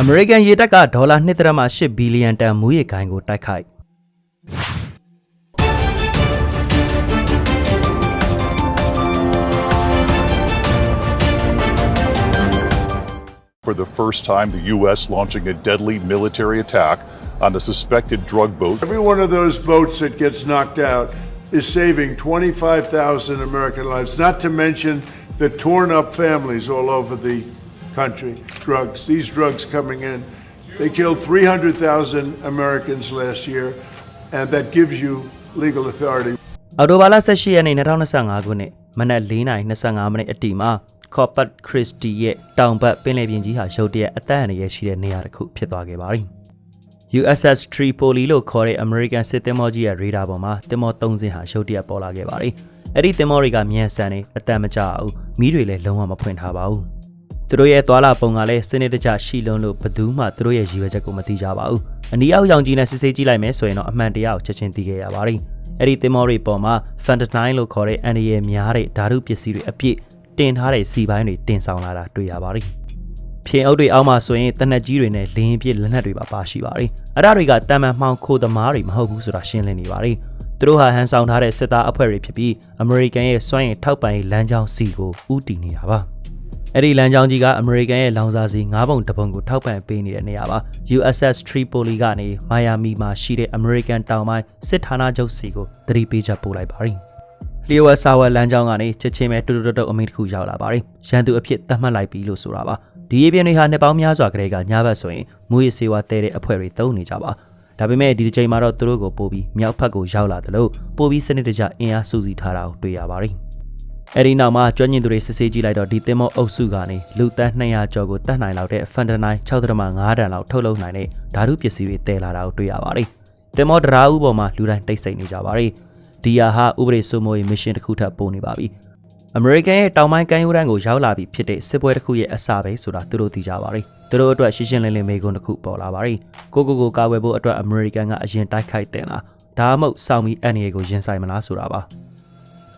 အမေရိကန်ရေတပ်ကဒေါ်လာ1.8ဘီလီယံတန်မူရစ်ဂိုင်းကိုတိုက်ခိုက် For the first time, the U.S. launching a deadly military attack on a suspected drug boat. Every one of those boats that gets knocked out is saving 25,000 American lives, not to mention the torn up families all over the country. Drugs, these drugs coming in. They killed 300,000 Americans last year, and that gives you legal authority. အော်တိုဘာလ18ရက်နေ့2025ခုနှစ်မနက်4:25မိနစ်အတိမှာ Corpus Christi ရဲ့တောင်ဘက်ပင်လယ်ပြင်ကြီးဟာရုတ်တရက်အသက်အန္တရာယ်ရှိတဲ့နေရာတစ်ခုဖြစ်သွားခဲ့ပါပြီ။ USS Tripoli လို့ခေါ်တဲ့ American စစ်သင်္ဘောကြီးရဲ့ရေဒါပေါ်မှာသင်္ဘော၃စင်းဟာရုတ်တရက်ပေါ်လာခဲ့ပါတယ်။အဲ့ဒီသင်္ဘောတွေကမြန်ဆန်နေအတန်မကျဘူး။မီးတွေလည်းလုံးဝမဖွင့်ထားပါဘူး။ သူတို့ရဲ့သွာလာပုံကလည်းစနစ်တကျရှိလုံးလို့ဘယ်သူမှသူတို့ရဲ့ရည်ရွယ်ချက်ကိုမသိကြပါဘူး။အနီးအောက်ရောင်ကြီးနဲ့စစ်ဆေးကြည့်လိုက်မယ်ဆိုရင်တော့အမှန်တရားကိုချက်ချင်းသိခဲ့ရပါတယ်။အဲ့ဒီသင်္ဘောတွေပေါ်မှာ fentanyl လို့ခေါ်တဲ့အန်ဒီရဲ့များတဲ့ဓာတုပစ္စည်းတွေအပြည့်တင်ထားတဲ့စီပိုင်းတွေတင်ဆောင်လာတာတွေ့ရပါတယ်။ဖြင်းအုပ်တွေအောက်မှာဆိုရင်တနက်ကြီးတွေနဲ့လင်းပြည့်လက်နက်တွေပါပါရှိပါတယ်။အဲ့ဒါတွေကတမန်မှောင်ခိုသမားတွေမဟုတ်ဘူးဆိုတာရှင်းလင်းနေပါတယ်။သူတို့ဟာဟန်ဆောင်ထားတဲ့စစ်သားအဖွဲ့တွေဖြစ်ပြီးအမေရိကန်ရဲ့စွမ်းရည်ထောက်ပံ့ရေးလမ်းကြောင်းစီကိုဥတီနေတာပါ။ အဲ့ဒီလမ်းကြောင်းကြီးကအမေရိကန်ရဲ့လောင်စာစီ၅ပုံတစ်ပုံကိုထောက်ပံ့ပေးနေတဲ့နေရာပါ USS Tripoli ကနေမိုင်ယာမီမှာရှိတဲ့ American တောင်ပိုင်းစစ်ဌာနချုပ်စီကိုသတိပေးချက်ပို့လိုက်ပါတယ်လျှို့ဝှက်စာဝတ်လမ်းကြောင်းကနေချက်ချင်းပဲတူတူတုတ်အမိန့်တစ်ခုရောက်လာပါတယ်ရန်သူအဖြစ်သတ်မှတ်လိုက်ပြီလို့ဆိုတာပါဒီရေးပြင်းတွေဟာနှစ်ပေါင်းများစွာကလေးကညဘက်ဆိုရင်မူရစ်စေဝါတဲတဲ့အဖွဲ့တွေတုံးနေကြပါဒါပေမဲ့ဒီတစ်ချိန်မှာတော့သူတို့ကိုပို့ပြီးမြောက်ဖက်ကိုရောက်လာတယ်လို့ပို့ပြီးစနစ်တကျအင်အားစုစည်းထားတာကိုတွေ့ရပါတယ် အဲ့ဒီနောက်မှာကျွမ်းကျင်သူတွေစစ်ဆေးကြည့်လိုက်တော့ဒီသင်္ဘောအုပ်စုကနေလူတန်း200ကျော်ကိုတတ်နိုင်လောက်တဲ့ fentanyl 6.5တန်လောက်ထုတ်လုပ်နိုင်တဲ့ဓာတုပစ္စည်းတွေတည်လာတာကိုတွေ့ရပါတယ်။သင်္ဘောတရာဦးပေါ်မှာလူတိုင်းတိတ်ဆိတ်နေကြပါတယ်။ဒီယာဟာဥပဒေစိုးမိုးရေးမစ်ရှင်တစ်ခုထပ်ပို့နေပါပြီ။ American ရဲ့တောင်ပိုင်းကမ်းရိုးတန်းကိုရောက်လာပြီဖြစ်တဲ့စစ်ပွဲတစ်ခုရဲ့အစပဲဆိုတာသူတို့သိကြပါတယ်။သူတို့အတွက်ရှင်းရှင်းလင်းလင်းမေးခွန်းတစ်ခုပေါ်လာပါတယ်။ကိုကိုကိုကာဝယ်ဖို့အတွက် American ကအရင်တိုက်ခိုက်တင်လား။ဒါမှမဟုတ်စောင့်ပြီးအန်ရီကိုရင်ဆိုင်မလားဆိုတာပါ။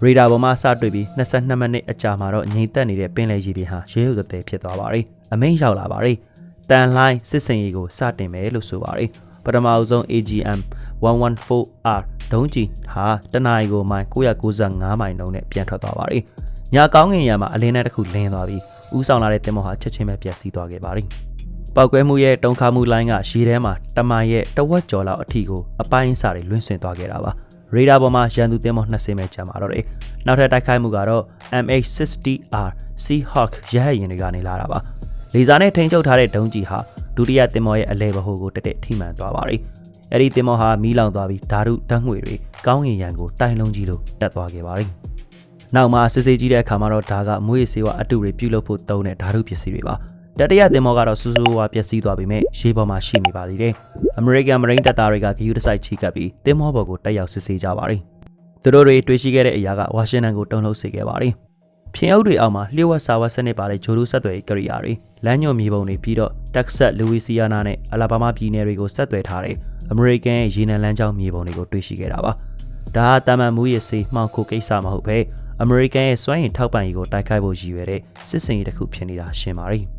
ရေဒါပေါ်မှာစတွေ့ပြီး22မိနစ်အကြာမှာတော့ငြိမ်သက်နေတဲ့ပင်လယ်ရေပြင်ဟာရေရုပ်သက်ဖြစ်သွားပါတယ်။အမိန့်ရောက်လာပါတယ်။တန်လှိုင်းစစ်စင်ရီကိုစတင်မယ်လို့ဆိုပါတယ်။ပထမအဆုံး AGM 114R ဒုံးကျည်ဟာတနအီကိုမိုင်995မိုင်နှုန်းနဲ့ပြန်ထွက်သွားပါတယ်။ညာကောင်းငင်ရံမှာအလင်းနဲ့တစ်ခုလင်းသွားပြီးဥဆောင်လာတဲ့တင်မောဟာချက်ချင်းပဲပြတ်စီးသွားခဲ့ပါတယ်။ပောက်ကွဲမှုရဲ့တုံခါမှုလိုင်းကရေထဲမှာတမန်ရဲ့တဝက်ကျော်လောက်အထီကိုအပိုင်းအစာတွေလွင့်ဆွင်သွားခဲ့တာပါ။ ရေဒါပေါ်မှာရန်သူတင်မော20ပဲကျန်ပါတော့တယ်။နောက်ထပ်တိုက်ခိုက်မှုကတော့ MH60R Seahawk ရဟတ်ယာဉ်တွေကနေလာတာပါ။လေဆာနဲ့ထိန်းချုပ်ထားတဲ့ဒုံးကျည်ဟာဒုတိယတင်မောရဲ့အလဲဘဟုကိုတက်တက်ထိမှန်သွားပါတယ်။အဲ့ဒီတင်မောဟာမီးလောင်သွားပြီးဓာတုဓာတ်ငွေတွေကောင်းငင်ရန်ကိုတိုင်လုံးကြီးလိုတက်သွားခဲ့ပါတယ်။နောက်မှစစ်ဆေးကြည့်တဲ့အခါမှာတော့ဒါကမွေးစေဝအတုတွေပြုတ်လုပ်ဖို့သုံးတဲ့ဓာတုပစ္စည်းတွေပါ တတိယသင်္ဘောကတော့စူးစူးဝါပျက်စီးသွားပြီမဲ့ရေပေါ်မှာရှိနေပါသေးတယ်။ American Marine တပ်သားတွေကဂယူတစိုက်ချီကပ်ပြီးသင်္ဘောပေါ်ကိုတက်ရောက်စစ်ဆေးကြပါတယ်။သူတို့တွေတွေ့ရှိခဲ့တဲ့အရာကဝါရှင်တန်ကိုတုံ့လှုပ်စေခဲ့ပါတယ်။ဖျင်အုပ်တွေအောက်မှာလျှို့ဝှက်စာဝတ်စနစ်ပါတဲ့ဂျိုဒူဆက်သွယ်ရေးကိရိယာတွေလမ်းညွှန်မြေပုံတွေပြီးတော့ Texas, Louisiana နဲ့ Alabama ပြည်နယ်တွေကိုဆက်သွယ်ထားတဲ့ American ရဲ့ရေနံလမ်းကြောင်းမြေပုံတွေကိုတွေ့ရှိခဲ့တာပါ။ဒါဟာတာမန်မူရစ်စေးမှောင်ခိုကိစ္စမဟုတ်ဘဲ American ရဲ့စွမ်းရည်ထောက်ပံ့ရေးကိုတိုက်ခိုက်ဖို့ရည်ရွယ်တဲ့စစ်စင်ရေးတစ်ခုဖြစ်နေတာရှင်းပါတယ်။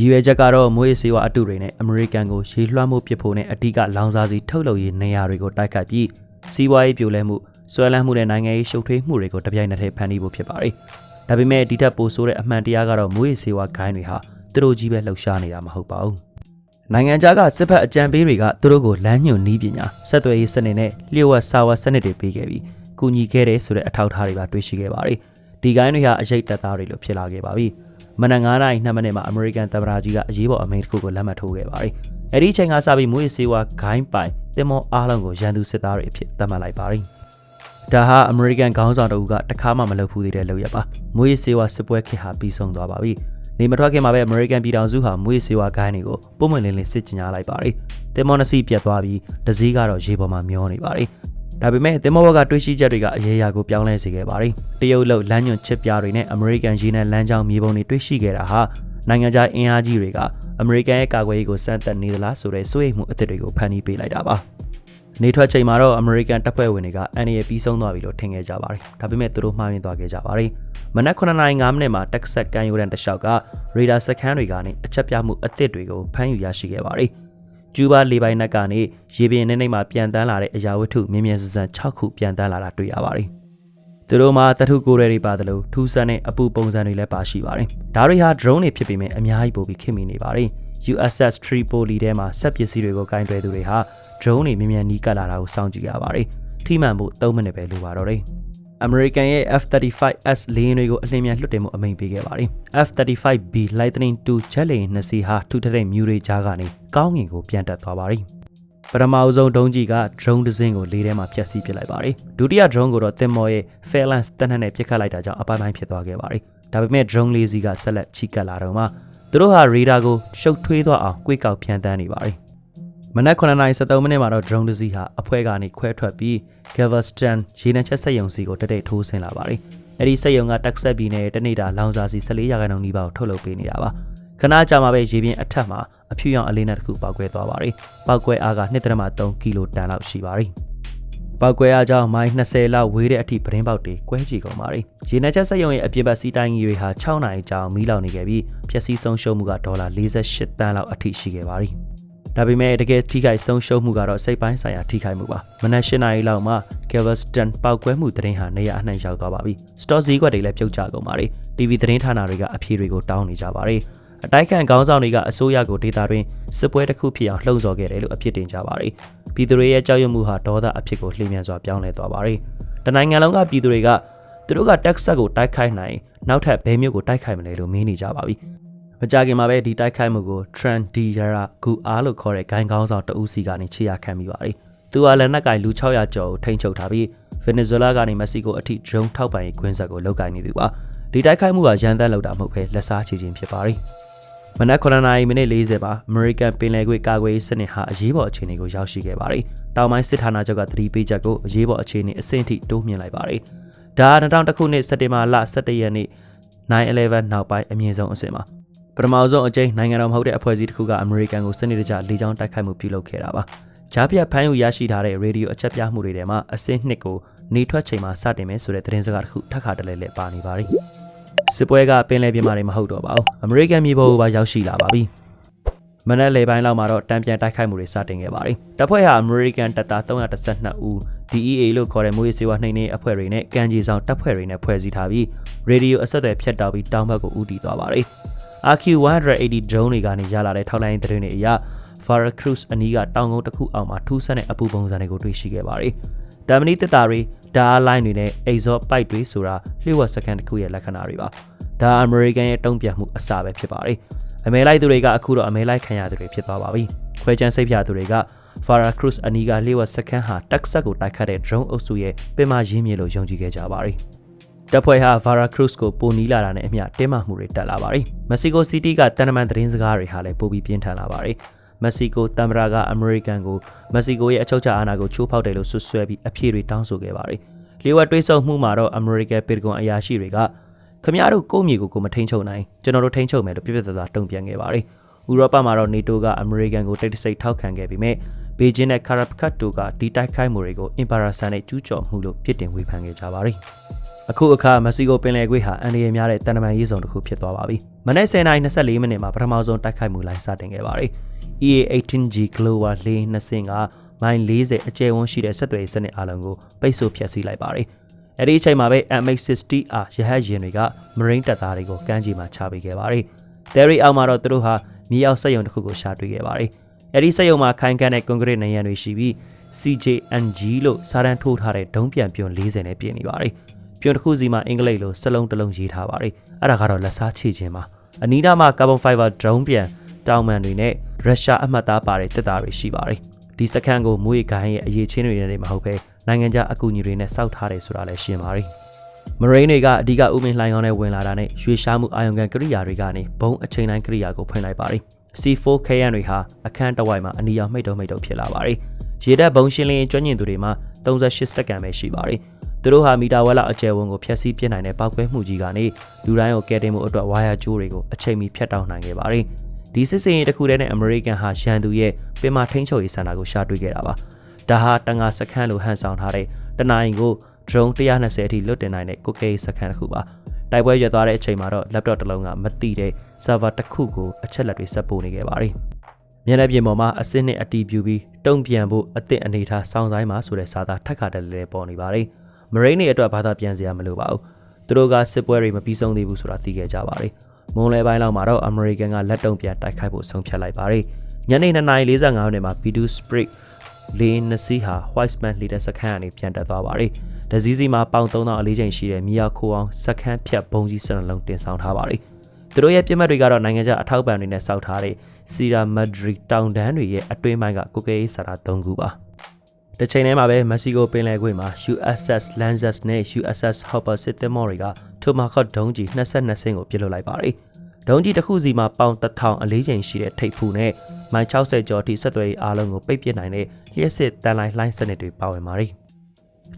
ရည်ရွယ်ချက်ကတော့မွေးစေဝါအတုတွေနဲ့အမေရိကန်ကိုရေလွှမ်းမှုပစ်ဖို့နဲ့အဓိကလောင်စာစီထုတ်လုပ်ရေးနေရာတွေကိုတိုက်ခိုက်ပြီးစီးပွားရေးပြိုလဲမှုဆွဲလန်းမှုနဲ့နိုင်ငံရေးရှုပ်ထွေးမှုတွေကိုတပြိုင်နက်တည်းဖန်တီးဖို့ဖြစ်ပါတယ်။ဒါပေမဲ့ဒီထက်ပိုဆိုးတဲ့အမှန်တရားကတော့မွေးစေဝါဂိုင်းတွေဟာသူတို့ကြီးပဲလှုပ်ရှားနေတာမဟုတ်ပါဘူး။နိုင်ငံခြားကစစ်ဖက်အကြံပေးတွေကသူတို့ကိုလမ်းညွှန်နီးပညာဆက်သွယ်ရေးစနစ်နဲ့လျှို့ဝှက်စာဝတ်စနစ်တွေပေးခဲ့ပြီးကူညီခဲ့တဲ့ဆိုတဲ့အထောက်အထားတွေပါတွေ့ရှိခဲ့ပါတယ်။ဒီဂိုင်းတွေဟာအရေးတက်သားတွေလို့ဖြစ်လာခဲ့ပါပြီ။ မနက်9:00နာရီ2မိနစ်မှာအမေရိကန်သမ္မတကြီးကအရေးပေါ်အမိန့်တစ်ခုကိုလက်မှတ်ထိုးခဲ့ပါတယ်။အဲဒီအချိန်ကစပြီးမွေးစေဝါဂိုင်းပိုင်တင်မောအားလုံးကိုရန်သူစစ်သားတွေအဖြစ်သတ်မှတ်လိုက်ပါတယ်။ဒါဟာအမေရိကန်ခေါင်းဆောင်တအုပ်ကတခါမှမလုပ်ဘူးသေးတဲ့လုပ်ရပါ။မွေးစေဝါစစ်ပွဲခေတ်ဟာပြီးဆုံးသွားပါပြီ။နေမထွက်ခင်မှာပဲအမေရိကန်ပြည်ထောင်စုဟာမွေးစေဝါဂိုင်းတွေကိုပုံမှန်လင်းလင်းစစ်ကြညာလိုက်ပါတယ်။တင်မောနစီပြတ်သွားပြီးဒစည်းကတော့ရေပေါ်မှာမျောနေပါတယ်။ ဒါပေမဲ့တင်မောဘကတွေးရှိချက်တွေကအရေးအရာကိုပြောင်းလဲစေခဲ့ပါတယ်။တရုတ်လောက်လမ်းညွန်ချစ်ပြားတွေနဲ့အမေရိကန်ရေနံလမ်းကြောင်းမြေပုံတွေတွေးရှိခဲ့တာဟာနိုင်ငံခြားအင်အားကြီးတွေကအမေရိကန်ရဲ့ကာကွယ်ရေးကိုစမ်းသပ်နေသလားဆိုတဲ့စိုးရိမ်မှုအသစ်တွေကိုဖန်တီးပေးလိုက်တာပါ။နေထွက်ချိန်မှာတော့ American တပ်ဖွဲ့ဝင်တွေကအန်ရီပြီးဆုံးသွားပြီလို့ထင်ခဲ့ကြပါတယ်ဒါပေမဲ့သူတို့မှားယွင်းသွားခဲ့ကြပါတယ်မနက်9:05မိနစ်မှာတက်ဆက်ကန်ယူရန်တလျှောက်ကရေဒါစခန်းတွေကနေအချက်ပြမှုအသစ်တွေကိုဖမ်းယူရရှိခဲ့ပါတယ် ကျူးဘားလေပိုင်းနက်ကနေရေပြင်နဲ့နှိမ့်မှာပြန်တန်းလာတဲ့အရာဝတ္ထုမြင်းမြန်ဆန်ဆန်6ခုပြန်တန်းလာတာတွေ့ရပါတယ်။သူတို့မှာတထုကိုယ်တွေပါတယ်လို့ထူးဆန်းတဲ့အပူပုံစံတွေလည်းပါရှိပါတယ်။ဒါတွေဟာ drone တွေဖြစ်ပေမဲ့အများကြီးပိုပြီးခင်မိနေပါတယ်။ USS Tripoli ထဲမှာစက်ပစ္စည်းတွေကိုကင်တွယ်သူတွေဟာ drone တွေမြင်းမြန်နီးကပ်လာတာကိုစောင့်ကြည့်ရပါတယ်။ထိမှန်ဖို့3မိနစ်ပဲလိုပါတော့တယ်။ American ရဲ့ F-35S လေယာဉ်တွေကိုအလင်းမြန်လွှတ်တင်မှုအမိန့်ပေးခဲ့ပါတယ်။ F-35B Lightning II ဂျက်လေယာဉ်နှစ်စီးဟာထူထတဲ့မြူတွေကြားကနေကောင်းငင်ကိုပြန်တက်သွားပါတယ်။ပထမအဆုံးဒုံးကြီးက drone တစ်စင်းကိုလေထဲမှာဖျက်ဆီးပစ်လိုက်ပါတယ်။ဒုတိယ drone ကိုတော့တင်မော်ရဲ့ Phalanx တနက်နဲ့ပစ်ခတ်လိုက်တာကြောင့်အပိုင်းပိုင်းဖြစ်သွားခဲ့ပါတယ်။ဒါပေမဲ့ drone လေးစီးကဆက်လက်ချီကပ်လာတော့မှသူတို့ဟာရေဒါကိုရှုပ်ထွေးသွားအောင်ကြွေးကောက်ဖြန်းတန်းနေပါတယ်။ မနက်9:73မိနစ်မှာတော့ drone တစ်စီးဟာအဖွဲကနေခွဲထွက်ပြီး Galveston ရေနံချက်စက်ရုံစီကိုတတိတ်ထိုးဆင်းလာပါတယ်။အဲဒီစက်ရုံကတက်ဆက်ပြည်နယ်တနေ့တာလောင်စာစီ14ရာခိုင်နှုန်းနီးပါးကိုထုတ်လုပ်ပေးနေတာပါ။ခဏကြာမှပဲရေပြင်အထက်မှာအဖြူရောင်အလေးနက်တစ်ခုပေါက်ကွဲသွားပါတယ်။ပေါက်ကွဲအားက2.3ကီလိုတန်လောက်ရှိပါတယ်။ပောက်ကွဲအားကြောင့်မိုင်20လောက်ဝေးတဲ့အထိပရင်းပေါက်တွေကွဲကြည့်ကုန်ပါတယ်။ရေနံချက်စက်ရုံရဲ့အပြင်ဘက်စီးတိုင်းကြီးတွေဟာ6နိုင်ကြာအောင်မီးလောင်နေခဲ့ပြီးဖျက်ဆီးဆုံးရှုံးမှုကဒေါ်လာ48တန်းလောက်အထိရှိခဲ့ပါတယ်။ ဒါပေမဲ့တကယ်ထိခိုက်ဆုံးရှုံးမှုကတော့စိတ်ပိုင်းဆိုင်ရာထိခိုက်မှုပါ။မနက်၈နာရီလောက်မှာ Galveston ပောက်ကွဲမှုသတင်းဟာနေရအနှံ့ရောက်သွားပါပြီ။ Store ဈေးကွက်တွေလည်းပြုတ်ကျကုန်ပါတယ်။ TV သတင်းဌာနတွေကအဖြေတွေကိုတောင်းနေကြပါတယ်။အတိုက်ခံခေါင်းဆောင်တွေကအစိုးရကိုဒေတာတွင်စစ်ပွဲတစ်ခုဖြစ်အောင်လှုံ့ဆော်ခဲ့တယ်လို့အပြစ်တင်ကြပါတယ်။ပြည်သူတွေရဲ့ကြောက်ရွံ့မှုဟာဒေါသအဖြစ်ကိုလှည့်မြန်စွာပြောင်းလဲသွားပါတယ်။တနိုင်ငံလုံးကပြည်သူတွေကသူတို့ကတက်ဆက်ကိုတိုက်ခိုက်နိုင်နောက်ထပ်ဘယ်မျိုးကိုတိုက်ခိုက်မလဲလို့မင်းနေကြပါပြီ။ မကြခင်မှာပဲဒီတိုက်ခိုက်မှုကို Trandira ဂူအားလို့ခေါ်တဲ့ဂိုင်းကောင်းဆောင်တဦးစီကနေခြေရခံမိပါတယ်။သူကလည်းနက်ကင်လူ600ကျော်ကိုထိန်းချုပ်ထားပြီး Venezuela ကနေမက္ဆီကိုအထိ drone ထောက်ပံ့ရေးခွင်းဆက်ကိုလုပ်ကိုင်နေသူပါ။ဒီတိုက်ခိုက်မှုကရန်သက်လောက်တာမဟုတ်ဘဲလက်စားချေခြင်းဖြစ်ပါတယ်။မနက်9:40မိနစ်40ပါ American ပင်လယ်ကွေ့ကာကွယ်ရေးစနစ်ဟာအရေးပေါ်အခြေအနေကိုရောက်ရှိခဲ့ပါတယ်။တောင်ပိုင်းစစ်ဌာနချုပ်ကသတိပေးချက်ကိုအရေးပေါ်အခြေအနေအဆင့်ထိတိုးမြှင့်လိုက်ပါတယ်။ဒါ2000ခုနှစ်စက်တင်ဘာလ17ရက်နေ့9/11နောက်ပိုင်းအမြင့်ဆုံးအဆင့်ပါ။ ပထမဆုံးအကြိမ်နိုင်ငံတော်မဟုတ်တဲ့အဖွဲ့အစည်းတစ်ခုကအမေရိကန်ကိုစနစ်တကျလေကြောင်းတိုက်ခိုက်မှုပြုလုပ်ခဲ့တာပါ။ဂျားပြတ်ဖမ်းယူရရှိထားတဲ့ရေဒီယိုအချက်ပြမှုတွေထဲမှာအဆင့်2ကိုနေထွက်ချိန်မှာစတင်မယ်ဆိုတဲ့သတင်းစကားတစ်ခုထပ်ခါတလဲလဲပါနေပါတယ်။စစ်ပွဲကပင်လယ်ပြင်မှာနေမဟုတ်တော့ပါဘူး။အမေရိကန်မြေပေါ်ကိုပါရောက်ရှိလာပါပြီ။မနက်လေပိုင်းလောက်မှာတော့တံပြန်တိုက်ခိုက်မှုတွေစတင်ခဲ့ပါတယ်။တပ်ဖွဲ့ဟာအမေရိကန်တပ်သား312ဦး DEA လို့ခေါ်တဲ့မွေးစေဝါနှိမ်နှင်းအဖွဲ့တွေနဲ့ကန်ကြီးဆောင်တပ်ဖွဲ့တွေနဲ့ဖွဲ့စည်းထားပြီးရေဒီယိုအဆက်အသွယ်ဖြတ်တောက်ပြီးတောင်ဘက်ကိုဦးတည်သွားပါတယ်။ RQ180 drone တွေကနေရလာတဲ့ထောက်လိုင်းသတင်းတွေအရ Farah Cruz အနီးကတောင်ကုန်းတစ်ခုအောက်မှာထူးဆန်းတဲ့အပူပုံစံတွေကိုတွေ့ရှိခဲ့ပါတယ်။တမ်မနီတစ်တာတွေဓာတ်လိုင်းတွေနဲ့ exhaust pipe တွေဆိုတာလျှို့ဝှက်စကန်တစ်ခုရဲ့လက္ခဏာတွေပါ။ဒါအမေရိကန်ရဲ့တုံ့ပြန်မှုအစပဲဖြစ်ပါတယ်။အမေလိုက်သူတွေကအခုတော့အမေလိုက်ခံရသူတွေဖြစ်သွားပါပြီ။ခွဲချမ်းစိတ်ဖြာသူတွေက Farah Cruz အနီးကလျှို့ဝှက်စကန်ဟာတက်ဆက်ကိုတိုက်ခတ်တဲ့ drone အုပ်စုရဲ့ပင်မရင်းမြေလို့ယုံကြည်ခဲ့ကြပါတယ်။ တပ်ဖွဲ့ဟာ Vara Cruz ကိုပိုနီးလာတာနဲ့အမျှတင်းမာမှုတွေတက်လာပါတယ်။မက္ဆီကိုစီးတီးကတန်တမန်သတင်းစကားတွေဟာလည်းပိုပြီးပြင်းထန်လာပါတယ်။မက္ဆီကိုတမ်ဘရာကအမေရိကန်ကိုမက္ဆီကိုရဲ့အချုပ်ချာအာဏာကိုချိုးဖောက်တယ်လို့ဆွဆွဲပြီးအပြည့်တွေတောင်းဆိုခဲ့ပါတယ်။လျှို့ဝှက်တွေးဆုံမှုမှာတော့အမေရိကန်ပီတဂွန်အရာရှိတွေကခမရတို့ကိုယ့်မြေကိုကိုမထိန်ချုပ်နိုင်ကျွန်တော်တို့ထိန်ချုပ်မယ်လို့ပြပြသားသားတုံ့ပြန်ခဲ့ပါတယ်။ဥရောပမှာတော့ NATO ကအမေရိကန်ကိုတိတ်တဆိတ်ထောက်ခံခဲ့ပြီးမြဲဘေဂျင်းနဲ့ကာရပ်ခတ်တို့ကဒီတိုက်ခိုက်မှုတွေကိုအင်ပါရာဆန်နဲ့ကျူးကျော်မှုလို့ပြစ်တင်ဝေဖန်ခဲ့ကြပါတယ်။ အခုအခါမက္ဆီကိုပင်လယ်ကွေ့ဟာအန်ဒီရများတဲ့တန်တမန်ရေးဆောင်တစ်ခုဖြစ်သွားပါပြီ။မနေ့10:24မိနစ်မှာပထမဆုံးတိုက်ခိုက်မှုလိုင်းစတင်ခဲ့ပါတယ်။ EA-18G Global လေးနှစ်စင်းကမိုင်40အကျယ်ဝန်းရှိတဲ့ဆက်သွယ်ရေးစနစ်အလုံးကိုပိတ်ဆို့ဖျက်ဆီးလိုက်ပါတယ်။အဲဒီအချိန်မှာပဲ MH60R ရဟတ်ယာဉ်တွေက Marine တပ်သားတွေကိုကမ်းခြေမှာချပေးခဲ့ပါတယ်။ Derry အောက်မှာတော့သူတို့ဟာမြေအောက်စက်ရုံတစ်ခုကိုရှာတွေ့ခဲ့ပါတယ်။အဲဒီစက်ရုံမှာခိုင်ခန့်တဲ့ကွန်ကရစ်နံရံတွေရှိပြီး CJNG လို့စာတန်းထိုးထားတဲ့ဒုံးပြန်ပြွန်40နဲ့ပြည့်နေပါတယ်။ ပြွန်တစ်ခုစီမှာအင်္ဂလိပ်လိုစလုံးတစ်လုံးရေးထားပါတယ်။အဲ့ဒါကတော့လက်စားချေခြင်းပါ။အနီးနားမှာ carbon fiber ဒုံးပြန်တောင်မန်တွေနဲ့ရုရှားအမှတ်သားပါတဲ့တက်တာတွေရှိပါတယ်။ဒီစခန်းကိုမွေးကိုင်းရဲ့အရေးချင်းတွေနဲ့မဟုတ်ဘဲနိုင်ငံခြားအကူအညီတွေနဲ့စောက်ထားတယ်ဆိုတာလည်းရှင်းပါတယ်။မရိန်းတွေကအဓိကဥမင်းလှိုင်းကောင်းနဲ့ဝင်လာတာနဲ့ရွှေရှားမှုအာယုံကန်ကိရိယာတွေကနေဘုံအချိန်တိုင်းကိရိယာကိုဖွင့်လိုက်ပါတယ်။ C4 ခရန်တွေဟာအခန်းတဝိုက်မှာအနီရောင်မိတ်တုံမိတ်တုံဖြစ်လာပါတယ်။ ရေတပ်ဘုံရှင်းလင်းကျွမ်းကျင်သူတွေမှာ38စက္ကန့်ပဲရှိပါတယ်။သူတို့ဟာမီတာဝက်လောက်အကျယ်ဝန်းကိုဖျက်ဆီးပြစ်နိုင်တဲ့ပောက်ကွဲမှုကြီးကနေလူတိုင်းကိုကယ်တင်မှုအတွက်ဝါယာကြိုးတွေကိုအချိန်မီဖျက်တောက်နိုင်ခဲ့ပါတယ်။ဒီစစ်စင်ရေးတစ်ခုတည်းနဲ့အမေရိကန်ဟာရန်သူရဲ့ပင်မထိန်းချုပ်ရေးဆန္ဒကိုရှာတွေ့ခဲ့တာပါ။ဒါဟာတန်ငါစခန်းလိုဟန်ဆောင်ထားတဲ့တနင်္ဂနွေကို drone 120အထိလွတ်တင်နိုင်တဲ့ကိုကေစခန်းတစ်ခုပါတိုက်ပွဲရွက်သွားတဲ့အချိန်မှာတော့ laptop တစ်လုံးကမတိတဲ့ server တစ်ခုကိုအချက်လက်တွေဆက်ပို့နေခဲ့ပါတယ်မျက်နှာပြင်ပေါ်မှာအစစ်နဲ့အတီးပြူပြီး တုံ့ပြန်ဖို့အသင့်အနေထားစောင်းဆိုင်မှာဆိုတဲ့စာသားထက်ခါတလဲလဲပေါ်နေပါတယ်မရိန်းတွေအတွက်ဘာသာပြန်စရာမလိုပါဘူးသူတို့ကစစ်ပွဲတွေမပြီးဆုံးသေးဘူးဆိုတာသိခဲ့ကြပါတယ်မွန်လဲပိုင်းလောက်မှာတော့အမေရိကန်ကလက်တုံပြန်တိုက်ခိုက်ဖို့ဆုံးဖြတ်လိုက်ပါတယ်ညနေ9:45မိနစ်မှာ P2 Spirit လေးနစီဟာ Whiteman လီတဲ့စခန်းကနေပြန်တက်သွားပါတယ်။ဒဇီးစီမှာပေါင်3000အလေးချိန်ရှိတဲ့မြေယာခိုအောင်စခန်းဖြတ်ဘုံကြီးစနလုံးတင်ဆောင်ထားပါတယ်။သူတို့ရဲ့ပြစ်မှတ်တွေကတော့နိုင်ငံခြားအထောက်ပံ့တွေနဲ့စောက်ထားတဲ့ စီရာမက်ဒရီတောင်တန်းတွေရဲ့အတွင်းပိုင်းကကိုကေဆာတာ၃ခုပါ။တစ်ချိန်တည်းမှာပဲမက္ကဆီကိုပင်လယ်ကွေ့မှာ USS Lanzas နဲ့ USS Hopper စစ်သင်္ဘောတွေကထိုမာခော့ဒုံးကြီး22စင်းကိုပစ်လွတ်လိုက်ပါတယ်။ဒုံးကြီးတစ်ခုစီမှာပေါင်1000အလေးချိန်ရှိတဲ့ထိပ်ဖူနဲ့မိုင်60ကျော်ထိဆက်သွယ်ရေးအားလုံးကိုပိတ်ပစ်နိုင်တဲ့လျှက်စစ်တန်လိုင်းလှိုင်းစနစ်တွေပါဝင်ပါတယ်။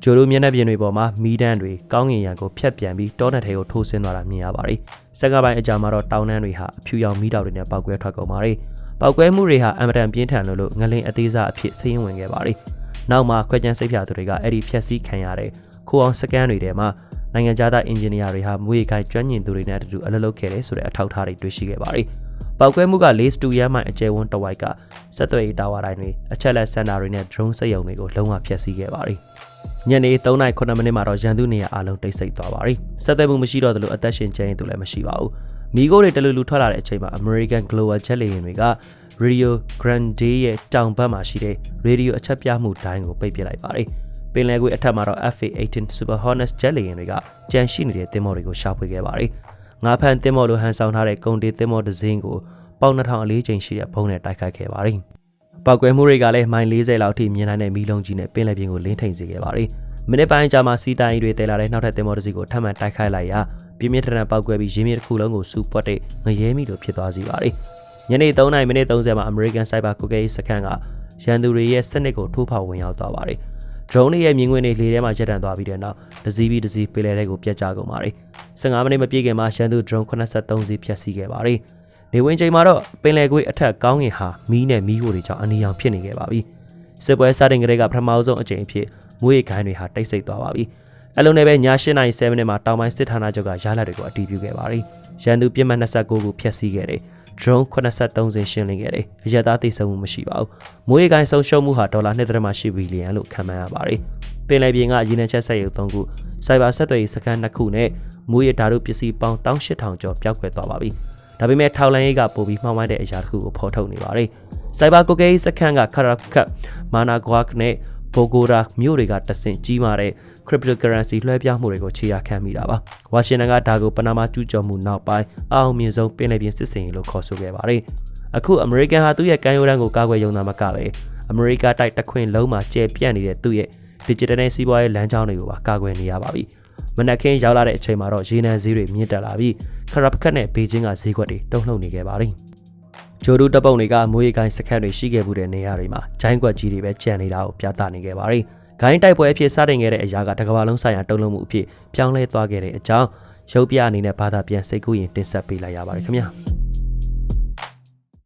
ကျိုးတို့မျက်နှာပြင်တွေပေါ်မှာမီးတန်းတွေကောင်းငင်ရံကိုဖျက်ပြန်ပြီးတောနယ်ထဲကိုထိုးဆင်းသွားတာမြင်ရပါတယ်။စက်ကပိုင်းအကြာမှာတော့တောင်တန်းတွေဟာအဖြူရောင်မီးတောက်တွေနဲ့ပောက်ကွဲထွက်ကုန်ပါတယ်။ပောက်ကွဲမှုတွေဟာအင်မတန်ပြင်းထန်လို့လို့ငလင်အသေးစားအဖြစ်ဆင်းဝင်ခဲ့ပါတယ်။နောက်မှာခွဲကျန်းစိတ်ဖြာသူတွေကအဲ့ဒီဖျက်ဆီးခံရတဲ့ခိုးအောင်စကန်တွေထဲမှာနိုင်ငံခြားသားအင်ဂျင်နီယာတွေဟာမွေးခိုင်ကျွမ်းကျင်သူတွေနဲ့အတူတူအလုပ်လုပ်ခဲ့တယ်ဆိုတဲ့အထောက်အထားတွေတွေ့ရှိခဲ့ပါတယ်။ပောက်ကွဲမှုက၄စတူရမ်းမိုင်အကျယ်ဝန်းတစ်ဝိုက်ကစက်သွယ်ရေးတာဝါတိုင်းတွေအချက်လက်စင်တာတွေနဲ့ drone စက်ရုံတွေကိုလုံးဝဖျက်ဆီးခဲ့ပါတယ်။ ညနေ3:09မိနစ်မှာတော့ရန်သူနေရာအလုံးတိတ်ဆိတ်သွားပါတယ်။စက်သွယ်မှုမရှိတော့သလိုအသက်ရှင်ကျန်ရင်သူလည်းမရှိပါဘူး။မိခိုးတွေတလူလူထွက်လာတဲ့အချိန်မှာ American Global Jet လေယာဉ်တွေက Radio Grande ရဲ့တောင်ဘက်မှာရှိတဲ့ Radio အချက်ပြမှုဒိုင်းကိုပိတ်ပစ်လိုက်ပါတယ်။ပင်လယ်ကွေ့အထက်မှာတော့ FA-18 Super Hornets Jet လေယာဉ်တွေကကြန့်ရှိနေတဲ့တင်မော်တွေကိုရှာဖွေခဲ့ပါတယ်။ငါးဖန်တင်မော်လိုဟန်ဆောင်ထားတဲ့ကုန်တေးတင်မော်တစ်စင်းကိုပေါင်2000အလေးချိန်ရှိတဲ့ဘုံနဲ့တိုက်ခိုက်ခဲ့ပါတယ်။ ပောက်ကွဲမှုတွေကလည်းမိုင်40လောက်ထိမြင်နိုင်တဲ့မီးလုံးကြီးနဲ့ပင်လယ်ပြင်ကိုလင်းထိန်စေခဲ့ပါတယ်။မိနစ်ပိုင်းကြာမှစီတိုင်တွေတဲလာတဲ့နောက်ထပ်တင်မော်တစ်စီးကိုထပ်မံတိုက်ခိုက်လိုက်ရာပြင်းပြထန်ထန်ပောက်ကွဲပြီးရင်းမြစ်တစ်ခုလုံးကိုစူပွက်တဲ့ငရဲမီလိုဖြစ်သွားစေပါတယ်။ညနေ3:00မိနစ်30မှာ American Cyber Cocaine စခန်းကရန်သူတွေရဲ့စနစ်ကိုထိုးဖောက်ဝင်ရောက်သွားပါတယ်။ drone တွေရဲ့မြင်ကွင်းတွေလေထဲမှာရပ်တန့်သွားပြီးတဲ့နောက်တစည်းပြီးတစည်းပင်လယ်ထဲကိုပြတ်ကျကုန်ပါတယ်။15မိနစ်မပြည့်ခင်မှာရန်သူ drone 83စီးဖျက်ဆီးခဲ့ပါတယ်။ နေဝင်ချိန်မှာတော့ပင်လယ်ကွေ့အထက်ကောင်းကင်ဟာမီးနဲ့မီးခိုတွေကြောင့်အနီရောင်ဖြစ်နေခဲ့ပါပြီ။စစ်ပွဲစတင်ကလေးကပထမဆုံးအကြိမ်အဖြစ်မွေးခိုင်းတွေဟာတိတ်ဆိတ်သွားပါပြီ။အလုံးနဲ့ပဲည8:07မိနစ်မှာတောင်ပိုင်းစစ်ဌာနချုပ်ကရလာတွေကိုအတည်ပြုခဲ့ပါတယ်။ရန်သူပြစ်မှတ်29ကိုဖျက်ဆီးခဲ့တယ်။ drone 83စင်ရှင်းလင်းခဲ့တယ်။အရက်သားသိဆုံးမှုမရှိပါဘူး။မွေးကိုင်းဆုံးရှုံးမှုဟာဒေါ်လာ2.8ဘီလီယံလို့ခန့်မှန်းရပါတယ်။ပင်လယ်ပြင်ကရင်းနှီးချက်ဆက်ရုပ်3ခု၊စိုက်ဘာဆက်သွယ်ရေးစခန်း2ခုနဲ့မွေးရဓာတုပစ္စည်းပေါင်း18000ကျော်ပျောက်ကွယ်သွားပါပြီ။ ဒါပေမဲ့ထောက်လန်ရေးကပိုပြီးမှောင်မိုက်တဲ့အရာတစ်ခုကိုဖော်ထုတ်နေပါတယ်။စိုက်ဘာကိုကေးစခန်းကခရခတ်မာနာဂွာကနဲ့ဘိုဂိုရာမြို့တွေကတဆင့်ကြီးမာတဲ့ cryptocurrency လွှဲပြောင်းမှုတွေကိုခြေရာခံမိတာပါ။ဝါရှင်တန်ကဒါကိုပနာမာကျူးကျော်မှုနောက်ပိုင်းအအောင်မြင်ဆုံးပင်လယ်ပြင်စစ်စင်ရေးလို့ခေါ်ဆိုခဲ့ပါတယ်။အခု American ဟာသူ့ရဲ့ကမ်းရိုးတန်းကိုကာကွယ်ရုံသာမကပဲ America တိုက်တခွင်လုံးမှာကျဲပြန့်နေတဲ့သူ့ရဲ့ digital နဲ့စီးပွားရေးလမ်းကြောင်းတွေကိုပါကာကွယ်နေရပါပြီ။မနက်ခင်းရောက်လာတဲ့အချိန်မှာတော့ရေနံဈေးတွေမြင့်တက်လာပြီး ခရပ်ခတ်နဲ့ဘေကျင်းကဈေးကွက်တွေတုံ့လှုပ်နေခဲ့ပါတယ်။ဂျိုဒူတပ်ပုံတွေကမွေးကိုင်းစခန်းတွေရှိခဲ့မှုတဲ့နေရာတွေမှာဂျိုင်းကွက်ကြီးတွေပဲကျန်နေတာကိုပြသနေခဲ့ပါတယ်။ဂိုင်းတိုက်ပွဲအဖြစ်စတင်ခဲ့တဲ့အရာကတကဘာလုံးဆိုင်ရာတုံ့လုံမှုအဖြစ်ပြောင်းလဲသွားခဲ့တဲ့အကြောင်းရုပ်ပြအနေနဲ့ဘာသာပြန်စိတ်ကူးရင်တင်ဆက်ပေးလိုက်ရပါတယ်ခင်ဗျာ။